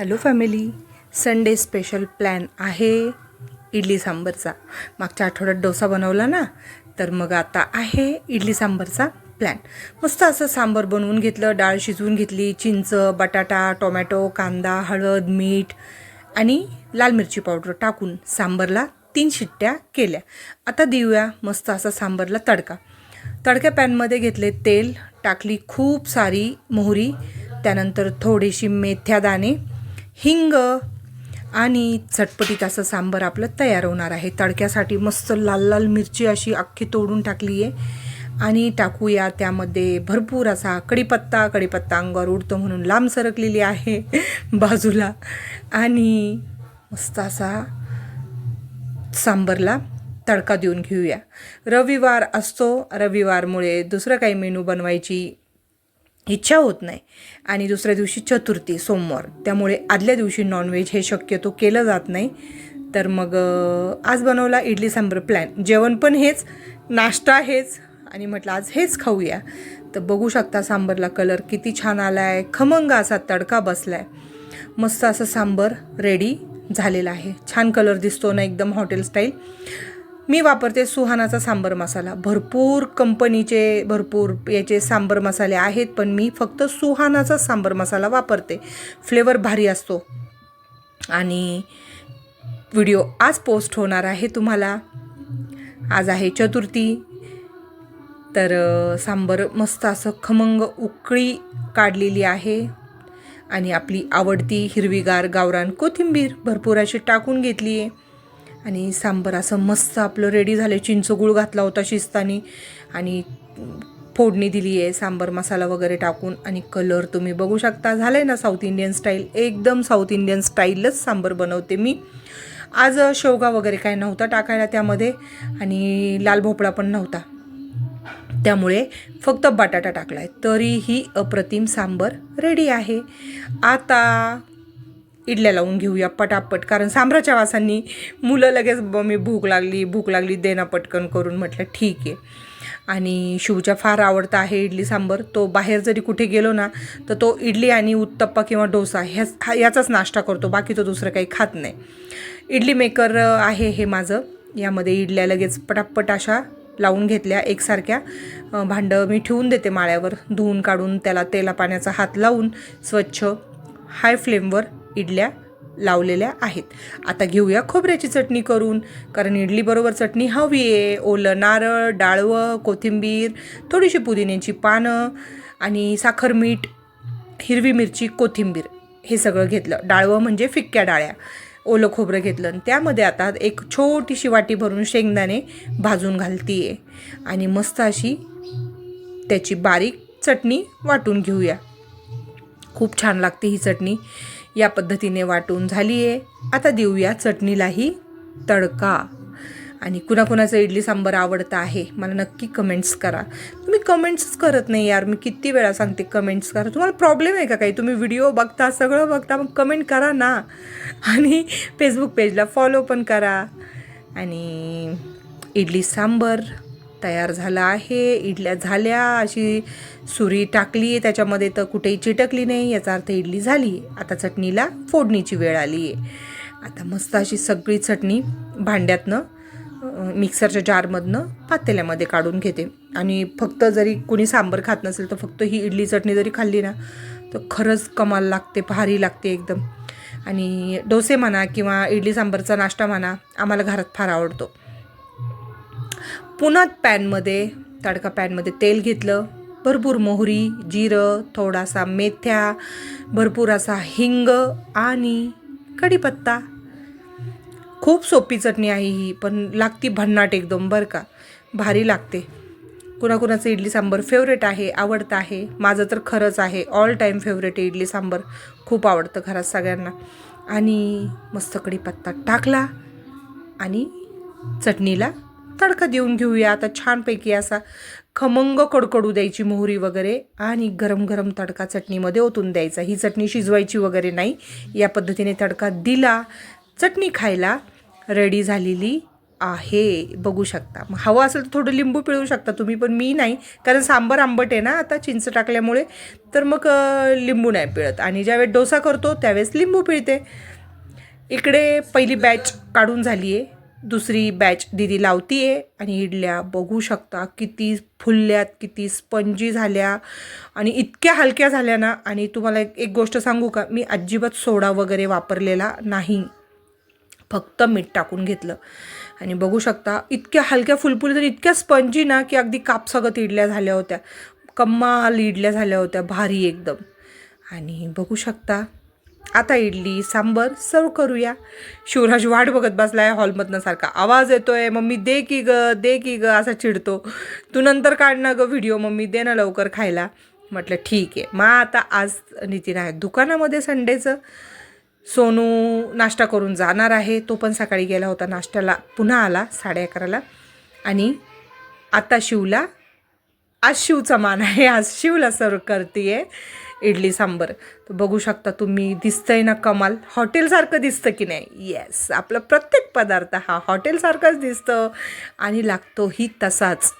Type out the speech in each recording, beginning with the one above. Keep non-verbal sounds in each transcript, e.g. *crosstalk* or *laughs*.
Hello family Sunday special plan आहे. इडली सांबरचा. मागच्या आठवड्यात डोसा बनवला ना? तर मग आता आहे इडली सांबरचा प्लॅन मस्त असं सांबर बनवून घेतलं डाळ शिजवून घेतली चिंच बटाटा टोमॅटो कांदा हळद मीठ आणि लाल मिरची पावडर टाकून सांबरला तीन शिट्ट्या केल्या. आता देऊया मस्त असा सांबरला तडका. तडक्या पॅनमध्ये घेतले तेल टाकली खूप सारी मोहरी त्यानंतर थोडीशी मेथ्या दाणे हिंग आणि चटपटीत असं सांबर आपलं तयार होणार आहे. तडक्यासाठी मस्त लाल लाल मिरची अशी अख्खी तोडून टाकली आहे आणि टाकूया त्यामध्ये भरपूर असा कडीपत्ता कडीपत्ता अंगावर उडतो म्हणून लांब सरकलेली आहे *laughs* बाजूला. आणि मस्त असा सांबरला तडका देऊन घेऊया. रविवार असतो. रविवारमुळे दुसरं काही मेनू बनवायची इच्छा होत नाही. आणि दुसऱ्या दिवशी चतुर्थी सोमवार. त्यामुळे आदल्या दिवशी नॉनव्हेज हे शक्यतो केलं जात नाही. तर मग आज बनवला इडली सांबर प्लॅन जेवण पण हेच नाश्ता हेच आणि म्हटलं आज हेच खाऊया. तर बघू शकता सांबरला कलर किती छान आला आहे खमंग असा तडका बसला आहे मस्त असं सांबर रेडी झालेलं आहे. छान कलर दिसतो ना एकदम हॉटेल स्टाईल मी वापरते सुहानाचा सांबर मसाला. भरपूर कंपनीचे भरपूर याचे सांबर मसाले आहेत पण मी फक्त सुहानाचा सांबर मसाला वापरते. फ्लेवर भारी असतो. आणि व्हिडिओ आज पोस्ट होणार आहे तुम्हाला. आज आहे चतुर्थी. तर सांबर मस्त असं खमंग उकळी काढलेली आहे. आणि आपली आवडती हिरवीगार गावरान कोथिंबीर भरपूर अशी टाकून घेतली आहे आणि सांबर असं मस्त आपलं रेडी झालं चिंचगूळ घातला होता शिजतानी आणि फोडणी दिली आहे सांबर मसाला वगैरे टाकून. आणि कलर तुम्ही बघू शकता. झालं आहे ना साऊथ इंडियन स्टाईल एकदम साऊथ इंडियन स्टाईलच सांबर बनवते मी. आज शेवगा वगैरे काय नव्हता टाकायला त्यामध्ये. आणि लाल भोपळा पण नव्हता. त्यामुळे फक्त बटाटा टाकला आहे तरीही अप्रतिम सांबर रेडी आहे. आता इडल्या लावून घेऊया पटापट. कारण सांबराच्या वासांनी मुलं लगेच ब मी भूक लागली भूक लागली देना पटकन करून म्हटलं ठीक आहे. आणि शिवच्या फार आवडता आहे इडली सांबर. तो बाहेर जरी कुठे गेलो ना तर तो इडली आणि उत्तप्पा किंवा डोसा ह्याच हा याचाच नाश्ता करतो. बाकी तो दुसरं काही खात नाही. इडली मेकर आहे हे माझं. यामध्ये इडल्या लगेच पटापट अशा लावून घेतल्या एकसारख्या. भांडं मी ठेवून देते माळ्यावर. धुवून काढून त्याला तेला पाण्याचा हात लावून स्वच्छ हाय फ्लेमवर इडल्या लावलेल्या आहेत. आता घेऊया खोबऱ्याची चटणी करून कारण इडलीबरोबर चटणी हवी आहे. ओलं नारळ डाळवं कोथिंबीर थोडीशी पुदिन्याची पानं आणि साखर मीठ हिरवी मिरची कोथिंबीर हे सगळं घेतलं. डाळवं म्हणजे फिक्क्या डाळ्या. ओलं खोबरं घेतलं आणि त्यामध्ये आता एक छोटीशी वाटी भरून शेंगदाणे भाजून घालती आहे आणि मस्त अशी त्याची बारीक चटणी वाटून घेऊया. खूप छान लागते ही चटणी. या पद्धतीने वाटून झाली आहे आता देऊया चटणीलाही तडका. आणि कुणाकुणाचं इडली सांबर आवडतं आहे मला नक्की कमेंट्स करा. तुम्ही कमेंट्सच करत नाही यार मी किती वेळा सांगते कमेंट्स करा. तुम्हाला प्रॉब्लेम आहे का काही? तुम्ही व्हिडिओ बघता सगळं बघता मग कमेंट करा ना. आणि फेसबुक पेजला फॉलो पण करा. आणि इडली सांबर. तयार झाला आहे. इडल्या झाल्या अशी सुरी टाकली त्याच्यामध्ये तर कुठेही चिटकली नाही याचा अर्थ इडली झाली. आता चटणीला फोडणीची वेळ आली आहे. आता मस्त अशी सगळी चटणी भांड्यातनं मिक्सरच्या जारमधनं पातेल्यामध्ये काढून घेते. आणि फक्त जरी कुणी सांबर खात नसेल तर फक्त ही इडली चटणी जरी खाल्ली ना तर खरंच कमाल लागते भारी लागते एकदम. आणि डोसे म्हणा किंवा इडली सांबरचा नाश्ता म्हणा आम्हाला घरात फार आवडतो. पुन्हा पॅनमध्ये तडका पॅनमध्ये तेल घेतलं. भरपूर मोहरी जिरं थोडासा मेथ्या भरपूर असा हिंग आणि कढीपत्ता. खूप सोपी चटणी आहे ही पण लागती भन्नाट एकदम बरं का. भारी लागते. कुणाकुणाचं इडली सांबर फेवरेट आहे आवडतं आहे. माझं तर खरंच आहे ऑल टाईम फेवरेट आहे इडली सांबर. खूप आवडतं घरात सगळ्यांना. आणि मस्त कढीपत्ता टाकला आणि चटणीला तडका देऊन घेऊया. आता छानपैकी असा खमंग कडकडू द्यायची मोहरी वगैरे आणि गरम गरम तडका चटणीमध्ये ओतून द्यायचा. ही चटणी शिजवायची वगैरे नाही. या पद्धतीने तडका दिला. चटणी खायला रेडी झालेली आहे. बघू शकता. मग हवं असेल तर थोडं लिंबू पिळू शकता तुम्ही पण मी नाही. कारण सांबर आंबट आहे ना आता चिंच टाकल्यामुळे. तर मग लिंबू नाही पिळत. आणि ज्यावेळेस डोसा करतो त्यावेळेस लिंबू पिळते. इकडे पहिली बॅच काढून झाली आहे दुसरी बॅच दिदी लावती आहे आणि इडल्या बघू शकता. किती फुलल्यात किती स्पंजी झाल्या आणि इतक्या हलक्या झाल्या ना. आणि तुम्हाला एक एक गोष्ट सांगू का? मी अजिबात सोडा वगैरे वापरलेला नाही. फक्त मीठ टाकून घेतलं. आणि बघू शकता इतक्या हलक्या फुलफुली तर इतक्या स्पंजी ना की अगदी कापसागत इडल्या झाल्या होत्या. कम्माल इडल्या झाल्या होत्या भारी एकदम. आणि बघू शकता आता इडली सांबर सर्व करूया. शिवराज वाट बघत बसला आहे हॉलमधनं सारखा आवाज येतोय मम्मी दे की ग दे की ग असा चिडतो. तू नंतर काढ ना ग व्हिडिओ मम्मी दे ना लवकर खायला. म्हटलं ठीक आहे. मग आता आज नितीन आहे. दुकानामध्ये संडेचं. सोनू नाश्ता करून जाणार आहे. तो पण सकाळी गेला होता. नाश्त्याला पुन्हा आला साडे अकराला. आणि आता शिवला आज शिवचा मान आहे. आज शिवला सर्व करते आहे इडली सांबर. तर बघू शकता तुम्ही दिसतंय ना कमाल. हॉटेलसारखं दिसतं की नाही? येस आपला प्रत्येक पदार्थ हा हॉटेलसारखाच दिसतं आणि लागतोही तसाच.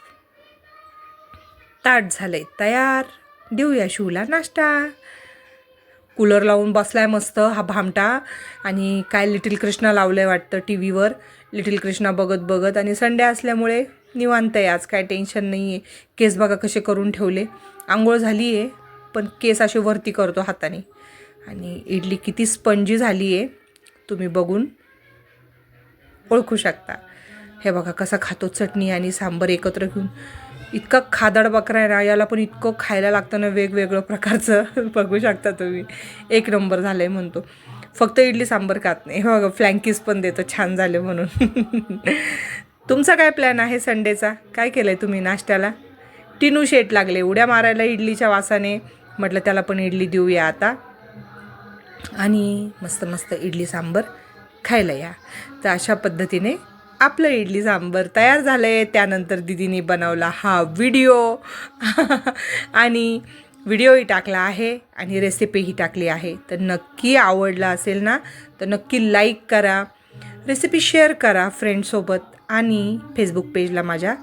ताट झालंय तयार. देऊया शिवला नाश्ता. कूलर लावून बसलाय मस्त हा भामटा आणि काय लिटिल कृष्णा लावलंय वाटतं टी व्हीवर लिटिल कृष्णा बघत बघत आणि संडे असल्यामुळे निवांत आहे. आज काय टेन्शन नाही आहे केस बघा कसे करून ठेवले. आंघोळ झाली आहे पण केस असे वरती करतो हाताने. आणि इडली किती स्पंजी झाली आहे तुम्ही बघून ओळखू शकता. हे बघा कसा खातो चटणी आणि सांबर एकत्र घेऊन. इतका खादाड बकरा आहे ना याला पण इतकं खायला लागतं ना वेगवेगळं प्रकारचं. *laughs* बघू शकता तुम्ही. एक नंबर झालं आहे म्हणतो. फक्त इडली सांबर खात नाही. हे बघा फ्लँकीज पण देतो छान झाले म्हणून. *laughs* तुमचा काय प्लॅन आहे संडेचा? काय केलं आहे तुम्ही नाश्त्याला? टिनू शेट लागले. उड्या मारायला इडलीच्या वासाने. म्हटलं त्याला पण इडली देऊया आता. आणि मस्त मस्त इडली सांबर खायला या. तर अशा पद्धतीने आपलं इडली सांबर तयार झालं आहे त्यानंतर दिदीने बनवला हा व्हिडिओ. *laughs* आणि व्हिडिओही टाकला आहे आणि रेसिपीही टाकली आहे. तर नक्की आवडला असेल ना तर नक्की लाईक करा रेसिपी शेअर करा फ्रेंडसोबत आणि फेसबुक पेजला माझ्या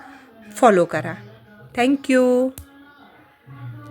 फॉलो करा. थँक्यू